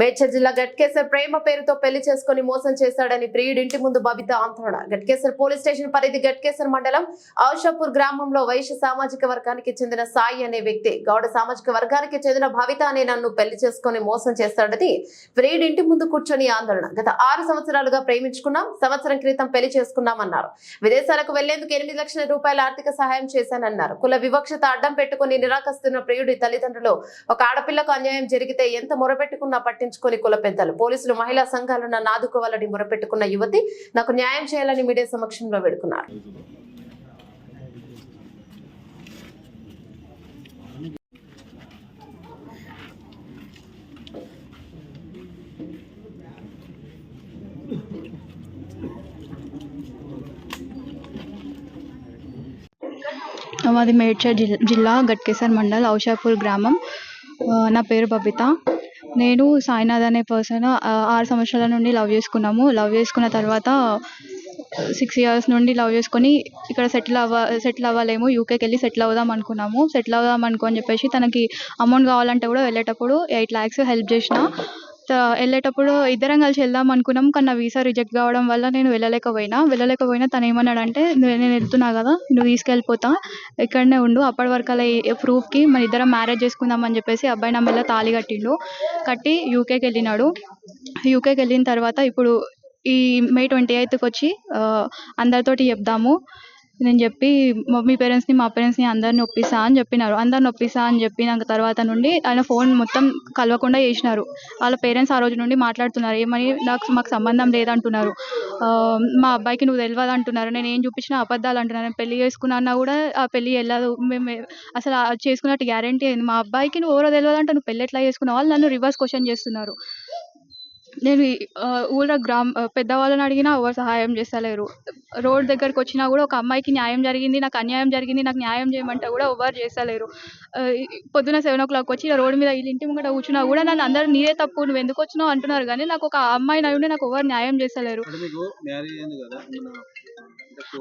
మేడ్చల్ జిల్లా గట్కేసర్ ప్రేమ పేరుతో పెళ్ళి చేసుకుని మోసం చేశాడని ప్రియుడి ఇంటి ముందు బబిత ఆందోళన. గట్కేసర్ పోలీస్ స్టేషన్ పరిధి గట్కేసర్ మండలం ఔషాపూర్ గ్రామంలో వైశ్య సామాజిక వర్గానికి చెందిన సాయి అనే వ్యక్తి. గౌడ సామాజిక వర్గానికి చెందిన భవిత అనే నన్ను పెళ్ళి చేసుకుని మోసం చేస్తాడని ప్రియుడి ఇంటి ముందు కూర్చొని ఆందోళన. గత ఆరు సంవత్సరాలుగా ప్రేమించుకున్నాం సంవత్సరం క్రితం పెళ్ళి చేసుకున్నామన్నారు. విదేశాలకు వెళ్ళేందుకు ఎనిమిది లక్షల రూపాయల ఆర్థిక సహాయం చేశానన్నారు. కుల వివక్షత అడ్డం పెట్టుకుని నిరాకరిస్తున్న ప్రియుడి తల్లిదండ్రులు ఒక ఆడపిల్లకు అన్యాయం జరిగితే ఎంత మొరపెట్టుకున్నా పట్టించుకొని కుల పెద్దలు. పోలీసులు మహిళా సంఘాలు నాదుకోవాలని మొరపెట్టుకున్న యువతి నాకు న్యాయం చేయాలని మీడియా సమక్షంలో వేడుకున్నారు. మాది మేడ్చల్ జిల్- జిల్లా గట్కేసర్ మండల్ ఔషాపూర్ గ్రామం. నా పేరు బబిత. నేను సాయినాథ్ అనే పర్సన్ ఆరు సంవత్సరాల నుండి లవ్ చేసుకున్నాము. లవ్ చేసుకున్న తర్వాత సిక్స్ ఇయర్స్ నుండి లవ్ చేసుకొని ఇక్కడ సెటిల్ అవ్వ సెటిల్ అవ్వలేము. యూకేకి వెళ్ళి సెటిల్ అవుదాం అనుకున్నాము. సెటిల్ అవుదాం అనుకో అని చెప్పేసి తనకి అమౌంట్ కావాలంటే కూడా వెళ్ళేటప్పుడు ఎయిట్ ల్యాక్స్ హెల్ప్ చేసిన. వెళ్ళేటప్పుడు ఇద్దరం కలిసి వెళ్దాం అనుకున్నాం. కానీ నా వీసా రిజెక్ట్ కావడం వల్ల నేను వెళ్ళలేకపోయినా. వెళ్ళలేకపోయినా తను ఏమన్నాడంటే "నువ్వు- నేను వెళ్తున్నా కదా నువ్వు తీసుకెళ్ళిపోతా. ఇక్కడనే ఉండు. అప్పటి వరకు అలా ప్రూఫ్కి మన ఇద్దరం మ్యారేజ్ చేసుకుందాం అని చెప్పేసి అబ్బాయి నా మెల్ల తాళి కట్టిండు. కట్టి యూకేకి వెళ్ళినాడు. యూకేకి వెళ్ళిన తర్వాత ఇప్పుడు ఈ మే ట్వంటీ ఎయిత్కి వచ్చి అందరితోటి చెప్దాము. నేను చెప్పి మమ్మీ పేరెంట్స్ని మా పేరెంట్స్ని అందరిని ఒప్పిస్తా అని చెప్పినారు. అందరిని ఒప్పిస్తా అని చెప్పినాక తర్వాత నుండి ఆయన ఫోన్ మొత్తం కలవకుండా చేసినారు. వాళ్ళ పేరెంట్స్ ఆ రోజు నుండి మాట్లాడుతున్నారు. ఏమని? నాకు మాకు సంబంధం లేదంటున్నారు. మా అబ్బాయికి నువ్వు తెలియదు అంటున్నారు నేను ఏం చూపించినా అబద్ధాలు అంటున్నారు నేను పెళ్ళి చేసుకున్నా కూడా ఆ పెళ్ళి వెళ్ళదు. మేము అసలు చేసుకున్నట్టు గ్యారంటీ అయింది. మా అబ్బాయికి నువ్వు ఎవరో తెలియదు అంటే నువ్వు పెళ్ళి ఎట్లా చేసుకున్నావు? వాళ్ళు నన్ను రివర్స్ క్వశ్చన్ చేస్తున్నారు. నేను ఊళ్ళో గ్రామ పెద్దవాళ్ళని అడిగినా ఎవరు సహాయం చేస్తలేరు. రోడ్ దగ్గరకు వచ్చినా కూడా ఒక అమ్మాయికి న్యాయం జరిగింది నాకు అన్యాయం జరిగింది నాకు న్యాయం చేయమంటే కూడా ఎవరు చేస్తలేరు. పొద్దున సెవెన్ ఓ క్లాక్ వచ్చి రోడ్డు మీద వీళ్ళ ఇంటి ముంగట కూర్చున్నా కూడా నన్ను అందరూ నీదే తప్పు నువ్వు ఎందుకు వచ్చినావు? అంటున్నారు. కానీ నాకు ఒక అమ్మాయి ఉండి నాకు ఎవరు న్యాయం చేస్తలేరు.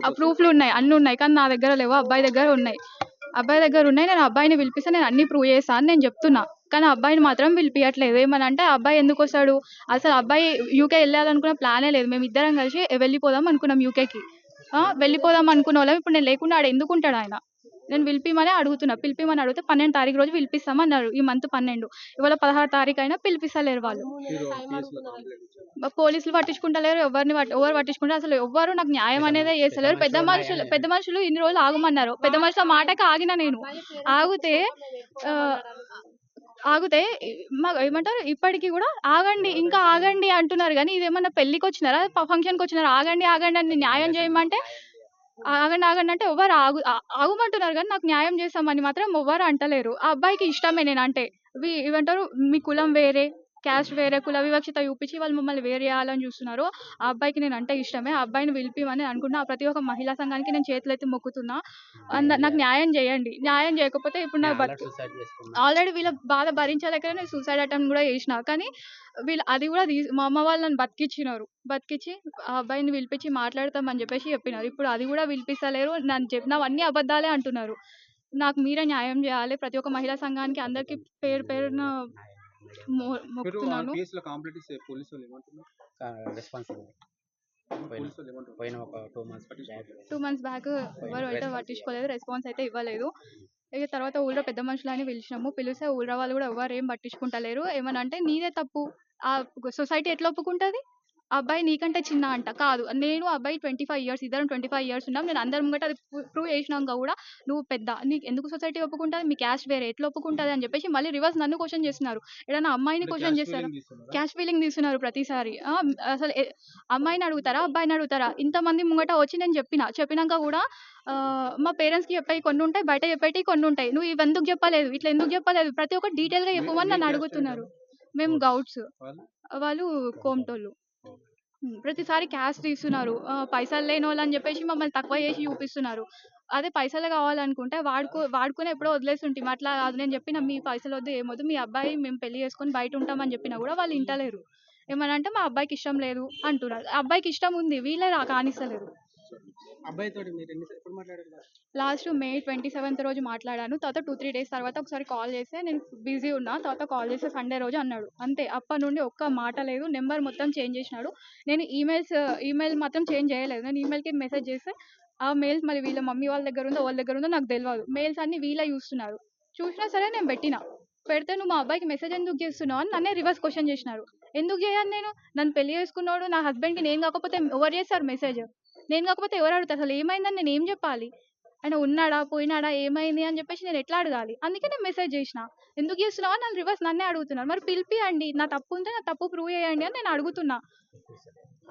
ఆ ప్రూఫ్లు ఉన్నాయి అన్నీ ఉన్నాయి. కానీ నా దగ్గర లేవు అబ్బాయి దగ్గర ఉన్నాయి. అబ్బాయి దగ్గర ఉన్నాయి నేను అబ్బాయిని పిలిపిస్తే నేను అన్ని ప్రూవ్ చేస్తాను అని నేను చెప్తున్నా. కానీ అబ్బాయిని మాత్రం పిలిపియట్లేదు ఏమని అంటే అబ్బాయి ఎందుకు వస్తాడు? అసలు అబ్బాయి యూకే వెళ్ళాలనుకున్న ప్లానే లేదు. మేము ఇద్దరం కలిసి వెళ్ళిపోదాం అనుకున్నాం యూకేకి వెళ్ళిపోదాం అనుకున్న వాళ్ళం. ఇప్పుడు నేను లేకుండా ఆడ ఎందుకు ఉంటాడు ఆయన? నేను పిలిపిమని అడుగుతున్నా. పిలిపిమని అడిగితే పన్నెండు తారీఖు రోజు పిలిపిస్తామన్నారు ఈ మంత్ పన్నెండు. ఇవాళ పదహారు తారీఖు అయినా పిలిపిస్తలేరు వాళ్ళు. పోలీసులు పట్టించుకుంటలేరు. ఎవరిని ఎవరు పట్టించుకుంటారు? అసలు ఎవ్వరు నాకు న్యాయం అనేదే చేస్తలేరు. పెద్ద మనుషులు పెద్ద మనుషులు ఇన్ని రోజులు ఆగమన్నారు. పెద్ద మనుషుల మాటకి ఆగిన నేను. ఆగితే ఆగితే మా ఏమంటారు? ఇప్పటికీ కూడా ఆగండి ఇంకా ఆగండి. అంటున్నారు. కానీ ఇదేమన్నా పెళ్ళికి వచ్చినారా ఫంక్షన్కి వచ్చినారా? ఆగండి ఆగండి అని న్యాయం చేయమంటే ఆగండి ఆగండి అంటే ఎవరు ఆగు ఆగమంటున్నారు. కానీ నాకు న్యాయం చేస్తామని మాత్రం ఎవరు అంటలేరు. ఆ అబ్బాయికి ఇష్టమే నేను అంటే వి- ఏమంటారు? మీ కులం వేరే. క్యాస్ట్ వేరే కుల వివక్షత చూపించి వాళ్ళు మమ్మల్ని వేరే చేయాలని చూస్తున్నారు. ఆ అబ్బాయికి నేను అంటే ఇష్టమే. ఆ అబ్బాయిని పిలిపిమని అనుకున్నా ప్రతి ఒక్క మహిళా సంఘానికి నేను చేతులెత్తి మొక్కుతున్నా. నాకు న్యాయం చేయండి. న్యాయం చేయకపోతే ఇప్పుడు నా బతు ఆల్రెడీ వీళ్ళ బాధ భరించలేక నేను సూసైడ్ అటెంప్ట్ కూడా చేసిన. కానీ వీళ్ళు అది కూడా మా అమ్మ వాళ్ళు నన్ను బతికిచ్చినారు. బతికిచ్చి ఆ అబ్బాయిని పిలిపించి మాట్లాడతామని చెప్పేసి చెప్పినారు. ఇప్పుడు అది కూడా పిలిపిస్తలేరు. నన్ను చెప్పినవన్నీ అబద్ధాలే అంటున్నారు. నాకు మీరే న్యాయం చేయాలి. ప్రతి ఒక్క మహిళా సంఘానికి అందరికీ పేరు పేరున మొక్కుతున్నాను. పోయిన ఒక two months back. Two months back ఎవరు అయితే పట్టించుకోలేదు రెస్పాన్స్ అయితే ఇవ్వలేదు. ఇక తర్వాత ఊళ్ళో పెద్ద మనుషులని పిలిచినాము. పిలిస్తే ఊళ్ళో వాళ్ళు కూడా ఎవరు ఏం పట్టించుకుంటలేరు. ఏమని అంటే నీదే తప్పు. ఆ సొసైటీ ఎట్లా ఒప్పుకుంటుంది? అబ్బాయి నీకంటే చిన్న అంట. కాదు. నేను అబ్బాయి ట్వంటీ ఫైవ్ ఇయర్స్ ఇద్దరం ట్వంటీ ఫైవ్ ఇయర్స్ ఉన్నాం. నేను అందరి ముంగట అది ప్రూవ్ చేసినాక కూడా నువ్వు పెద్ద నీకు ఎందుకు సొసైటీ ఒప్పుకుంటుంది? మీ క్యాస్ట్ వేరే. ఎట్లా ఒప్పుకుంటుంది? అని చెప్పేసి మళ్ళీ రివర్స్ నన్ను క్వశ్చన్ చేస్తున్నారు. ఏదైనా అమ్మాయిని క్వశ్చన్ చేస్తారు? క్యాష్ ఫీలింగ్ తీస్తున్నారు ప్రతిసారి. అసలు అమ్మాయిని అడుగుతారా? అబ్బాయిని అడుగుతారా? ఇంతమంది ముంగట వచ్చి నేను చెప్పిన. చెప్పినాక కూడా మా పేరెంట్స్కి చెప్పేవి కొన్ని ఉంటాయి బయట చెప్పేటి కొన్ని ఉంటాయి. నువ్వు ఇవి ఎందుకు చెప్పలేదు? ఇట్లా ఎందుకు చెప్పలేదు? ప్రతి ఒక్కటి డీటెయిల్గా చెప్పమని నన్ను అడుగుతున్నారు. మేము గౌడ్స్. వాళ్ళు? కోమటోళ్ళు. ప్రతిసారి క్యాష్ తీస్తున్నారు. పైసలు లేని వాళ్ళు అని చెప్పేసి మమ్మల్ని తక్కువ చేసి చూపిస్తున్నారు. అదే పైసలు కావాలనుకుంటే వాడుకో వాడుకుని ఎప్పుడో వదిలేస్తుంటాం అట్లా కాదు. నేను చెప్పిన మీ పైసలు వద్దు ఏమొద్దు మీ అబ్బాయి మేము పెళ్ళి చేసుకొని బయట ఉంటామని చెప్పినా కూడా వాళ్ళు ఇంటలేరు. ఏమనంటే మా అబ్బాయికి ఇష్టం లేదు అంటున్నారు. అబ్బాయికి ఇష్టం ఉంది. వీళ్ళే రా కానిస్తలేరు. మీరు ఎన్ని ఎప్పుడు మాట్లాడారు లాస్ట్ మే ట్వంటీ సెవెంత్ రోజు మాట్లాడాను. తర్వాత టూ త్రీ డేస్ తర్వాత ఒకసారి కాల్ చేస్తే నేను బిజీ ఉన్నా. తర్వాత కాల్ చేస్తే సండే రోజు అన్నాడు. అంతే. అప్పటి నుండి ఒక్క మాట లేదు. నెంబర్ మొత్తం చేంజ్ చేసినాడు. నేను ఈమెయిల్స్ ఈమెయిల్ మాత్రం చేంజ్ చేయలేదు. నేను ఈమెయిల్కి మెసేజ్ చేస్తే ఆ మెయిల్స్ మరి వీళ్ళ మమ్మీ వాళ్ళ దగ్గర ఉందో వాళ్ళ దగ్గర ఉందో నాకు తెలియదు మెయిల్స్ అన్ని వీళ్ళే చూస్తున్నారు. చూసినా సరే నేను పెట్టిన. పెడితే నువ్వు మా అబ్బాయికి మెసేజ్ ఎందుకు చేస్తున్నావు అని నన్నే రివర్స్ క్వశ్చన్ చేసినారు. ఎందుకు చేయను నేను? నన్ను పెళ్ళి చేసుకున్నాడు నా హస్బెండ్కి నేను కాకపోతే ఎవరు చేస్తారు మెసేజ్? నేను కాకపోతే ఎవరు అడుగుతారు? అసలు ఏమైందని నేను ఏం చెప్పాలి? ఆయన ఉన్నాడా? పోయినాడా? ఏమైంది? అని చెప్పేసి నేను ఎట్లా అడగాలి? అందుకే నేను మెసేజ్ చేసిన. ఎందుకు చేస్తున్నావు? నన్ను రివర్స్ నన్నే అడుగుతున్నారు. మరి పిలిపియండి. నా తప్పు ఉంటే నా తప్పు ప్రూవ్ చేయండి అని నేను అడుగుతున్నా.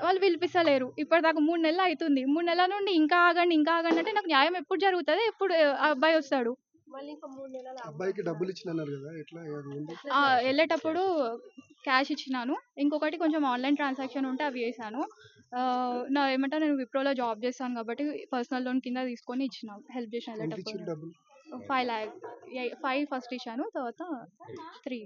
వాళ్ళు పిలిపిస్తలేరు. ఇప్పటిదాకా మూడు నెలలు అవుతుంది. మూడు నెలల నుండి ఇంకా ఆగండి ఇంకా ఆగండి అంటే నాకు న్యాయం ఎప్పుడు జరుగుతుంది? ఎప్పుడు ఆ అబ్బాయి వస్తాడు. అబ్బాయికి డబ్బులు ఇచ్చిన అన్నారు కదా? ఎట్లా? వెళ్ళేటప్పుడు క్యాష్ ఇచ్చినాను. ఇంకొకటి కొంచెం ఆన్లైన్ ట్రాన్సాక్షన్ ఉంటే అవి చేశాను. నా ఏమంటా నేను విప్రోలో జాబ్ చేస్తాను కాబట్టి పర్సనల్ లోన్ కింద తీసుకొని ఇచ్చినాను హెల్ప్ చేసిన ఇచ్చిన వెళ్ళేటప్పుడు ఫైవ్ ల్యాక్ ఫైవ్ ఫస్ట్ ఇచ్చాను తర్వాత త్రీ.